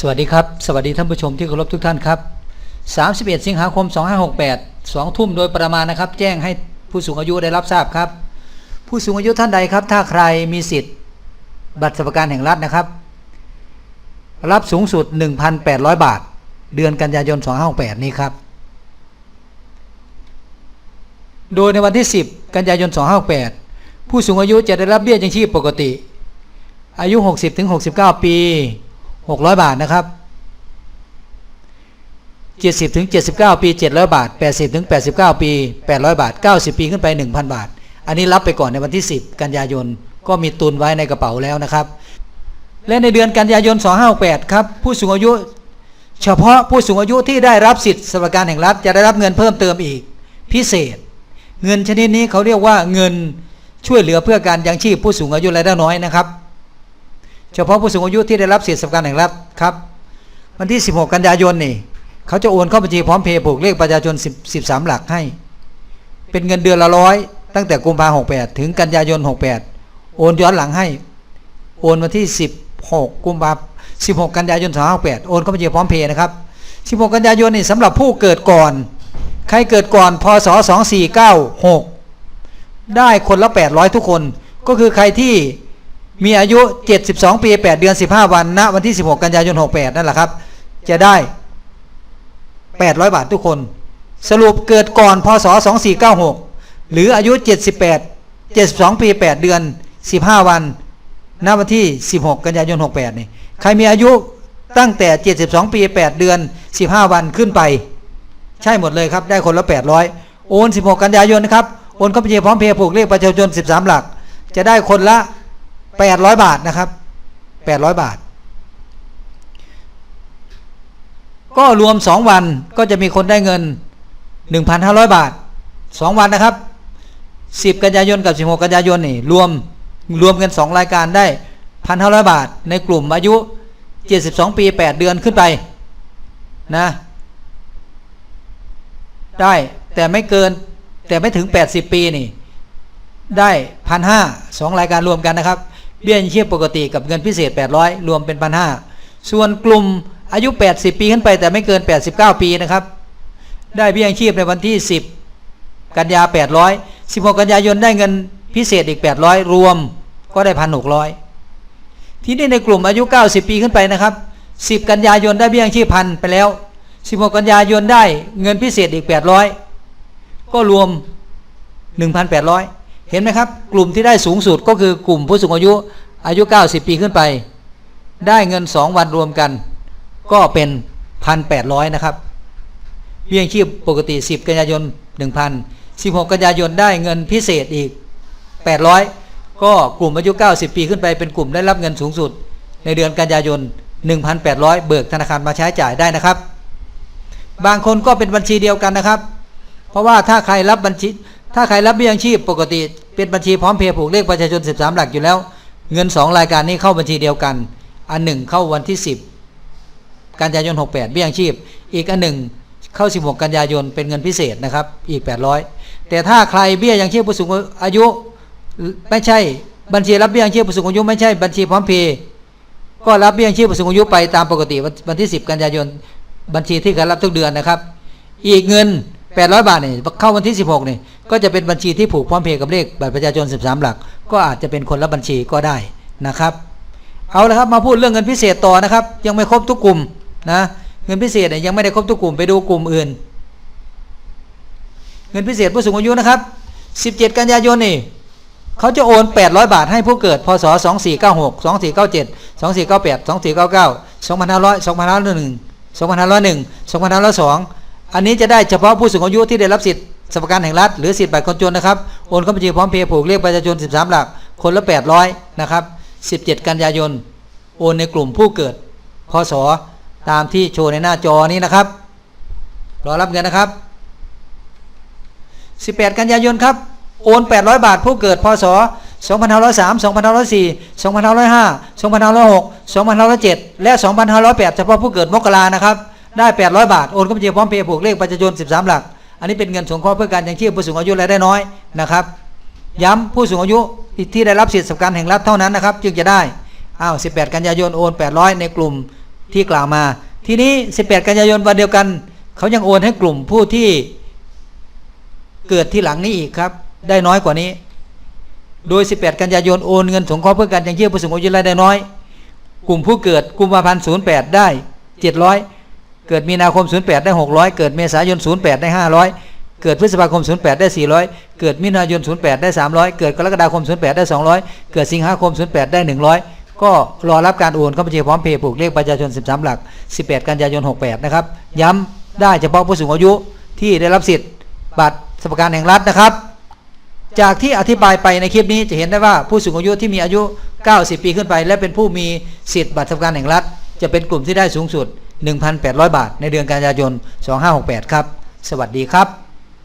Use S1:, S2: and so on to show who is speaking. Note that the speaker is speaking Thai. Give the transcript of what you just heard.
S1: สวัสดีครับ สวัสดีท่านผู้ชมที่เคารพทุกท่านครับ 31 สิงหาคม 2568 2 ทุ่มโดยประมาณนะครับ แจ้งให้ผู้สูงอายุได้รับทราบครับ ผู้สูงอายุท่านใดครับ ถ้าใครมีสิทธิ์ บัตรสวัสดิการแห่งรัฐนะครับ รับสูงสุด 1,800 บาท เดือนกันยายน 2568 นี้ครับ โดยในวันที่ 10 กันยายน 2568 ผู้สูงอายุจะได้รับเบี้ยยังชีพปกติ อายุ 60-69 ปี 600 บาทนะครับ 70ถึง79 ปี 700 บาท 80ถึง89 ปี 800 บาท 90 ปีขึ้นไป 1,000 บาท อันนี้รับไปก่อนในวันที่ 10 กันยายน ก็มีตุนไว้ในกระเป๋าแล้วนะครับ และในเดือนกันยายน 258 ครับ ผู้สูงอายุ เฉพาะผู้สูงอายุที่ได้รับสิทธิสวัสดิการแห่งรัฐจะได้รับเงินเพิ่มเติมอีก พิเศษ เงินชนิดนี้เขาเรียกว่าเงินช่วยเหลือเพื่อการยังชีพผู้สูงอายุรายได้น้อยนะครับ เฉพาะผู้สูงอายุที่ได้รับสิทธิสวัสดิการแห่งรัฐครับ วันที่ 16 กันยายนนี่เขาจะโอนเข้าบัญชีพร้อมเพย์ผูกเลขประชาชน10 13 หลักให้ เป็นเงินเดือนละร้อยตั้งแต่กุมภา68ถึงกันยายน 68 โอนย้อนหลังให้ โอนวันที่ 16 กุมภา16 กันยายน2568 โอนเข้าบัญชีพร้อมเพย์นะครับ 16 กันยายนนี่สำหรับผู้เกิดก่อน ใครเกิดก่อนพศ2496 ได้คนละ 800 ทุกคนก็คือใครที่ มีอายุ 72 ปี 8 เดือน 15 วันณวันที่ 16 กันยายน 68 นั่นแหละครับ จะได้ 800 บาททุกคน สรุปเกิดก่อนพศ 2496 หรืออายุ 78 72 ปี 8 เดือน 15 วันณวันที่ 16 กันยายน 68 นี่ใครมีอายุตั้งแต่ 72 ปี 8 เดือน 15 วันขึ้นไป ใช่หมดเลยครับ ได้คนละ 800 โอน 16 กันยายนนะครับ โอนเข้าบัญชีพร้อมเพย์ผูกเลขประชาชน 13 หลัก จะได้คนละ 800บาทนะครับ800บาท ก็รวม2วันก็จะมีคนได้เงิน1,500บาท2วันนะครับ10กันยายนกับ16กันยายนนี่รวมรวมกัน2รายการได้1,500บาท ในกลุ่มอายุ72ปี8เดือนขึ้นไปนะได้แต่ไม่เกินแต่ไม่ถึง 80 ปีนี่ ได้พันห้าสองรายการรวมกันนะครับ เบี้ยยังชีพปกติกับเงินพิเศษ 800 รวมเป็นพันห้าส่วนกลุ่มอายุ 80 ปีขึ้นไปแต่ไม่เกิน 89 ปีนะครับ ได้เบี้ยยังชีพในวันที่ 10 กันยา 800 16 กันยายนได้เงินพิเศษอีก 800 รวมก็ได้ 1,600 ที่นี่ในกลุ่มอายุ 90 ปีขึ้นไปนะครับ 10 กันยายนได้เบี้ยยังชีพพันไปแล้ว 16 กันยายนได้เงินพิเศษอีก 800 ก็รวม 1,800 เห็นไหมครับ กลุ่มที่ได้สูงสุดก็คือกลุ่มผู้สูงอายุอายุ 90 ปีขึ้นไป ได้เงิน 2 วันรวมกัน ก็เป็น 1,800 นะครับเบี้ยชีพปกติ 10 กันยายน 1,000 16 กันยายนได้เงินพิเศษอีก 800 ก็กลุ่มอายุ 90 ปีขึ้นไปเป็นกลุ่มได้รับเงินสูงสุด ในเดือนกันยายน 1,800 เบิกธนาคารมาใช้จ่ายได้นะครับ บางคนก็เป็นบัญชีเดียวกันนะครับ เพราะว่าถ้าใครรับบัญชี ถ้าใครรับเบี้ยยังชีพปกติ เป็นบัญชีพร้อมเพย์ผูกเลขประชาชน 13 หลักอยู่แล้ว เงิน 2 รายการนี้เข้าบัญชีเดียวกัน อันหนึ่งเข้าวันที่ 10 กันยายน 68 เบี้ยยังชีพ อีกอันหนึ่งเข้า 16 กันยายนเป็นเงินพิเศษนะครับอีก 800 แต่ถ้าใครเบี้ยยังชีพผู้สูงอายุไม่ใช่บัญชีรับเบี้ยยังชีพผู้สูงอายุไม่ใช่บัญชีพร้อมเพย์ก็รับเบี้ยยังชีพผู้สูงอายุไปตามปกติวันที่ 10 กันยายนบัญชีที่เคยรับทุกเดือนนะครับ อีกเงิน 800 บาทเนี่ยเข้าวันที่ 16เนี่ย ก็จะเป็นบัญชีที่ผูกพร้อมเพย์กับเลขบัตรประชาชน 13 หลัก ก็อาจจะเป็นคนละบัญชีก็ได้นะครับ เอาละครับมาพูดเรื่องเงินพิเศษต่อนะครับ ยังไม่ครบทุกกลุ่มนะเงินพิเศษยยังไม่ได้ครบทุกกลุ่มไปดูกลุ่มอื่น เงินพิเศษผู้สูงอายุนะครับ 17 กันยายนนี่เขาจะโอน 800 บาทให้ผู้เกิดพศ2496 2497 2498 2499 2500 2501 2501 2502 อันนี้จะได้เฉพาะผู้สูงอายุที่ได้รับสิทธิ์ สวัสดิการแห่งรัฐหรือสิทธิ์บัตรคนจนนะครับโอนเข้าบัญชีพร้อมเพย์ผูกเลขประชาชน 13 หลัก คนละ 800 นะครับ 17 กันยายน โอนในกลุ่มผู้เกิด พศ ตามที่โชว์ในหน้าจอนี้นะครับ รอรับเงินนะครับ 18 กันยายนครับ โอน 800 บาทผู้เกิด พศ 2503 2504 2505 2506 2507 และ 2508 เฉพาะผู้เกิดมกรานะครับ ได้ 800 บาท โอนเข้าบัญชีพร้อมเพย์ผูกเลขประชาชน 13 หลัก อันนี้เป็นเงินสงเคราะห์เพื่อการยังชีพผู้สูงอายุรายได้น้อยนะครับ ย้ำผู้สูงอายุที่ได้รับสิทธิสวัสดิการแห่งรัฐเท่านั้นนะครับ จึงจะได้อ้าว18 กันยายนโอน 800 ในกลุ่มที่กล่าวมา ทีนี้ 18 กันยายนวันเดียวกัน เขายังโอนให้กลุ่มผู้ที่เกิดที่หลังนี้อีกครับ ได้น้อยกว่านี้ โดย 18 กันยายนโอนเงินสงเคราะห์เพื่อการยังชีพผู้สูงอายุรายได้น้อย กลุ่มผู้เกิดกุมภาพันธ์08 ได้ 700 เกิดมีนาคม 08 ได้ 600 เกิดเมษายน 08 ได้ 500 เกิดพฤษภาคม 08 ได้ 400 เกิดมิถุนายน 08 ได้ 300 เกิดกรกฎาคม 08 ได้ 200 เกิดสิงหาคม 08 ได้ 100 ก็รอรับการโอนเข้าบัญชีพร้อมเพย์ผูกเลขประชาชน 13 หลัก 18 กันยายน 68 นะครับ ย้ำได้เฉพาะผู้สูงอายุที่ได้รับสิทธิ์บัตรสวัสดิการแห่งรัฐนะครับ จากที่อธิบายไปในคลิปนี้จะเห็นได้ว่าผู้สูงอายุที่มีอายุ 90 ปีขึ้นไป และเป็นผู้มีสิทธิ์บัตรสวัสดิการแห่งรัฐ จะเป็นกลุ่มที่ได้สูงสุด 1,800 บาท ในเดือนกันยายน 2568 ครับ สวัสดีครับ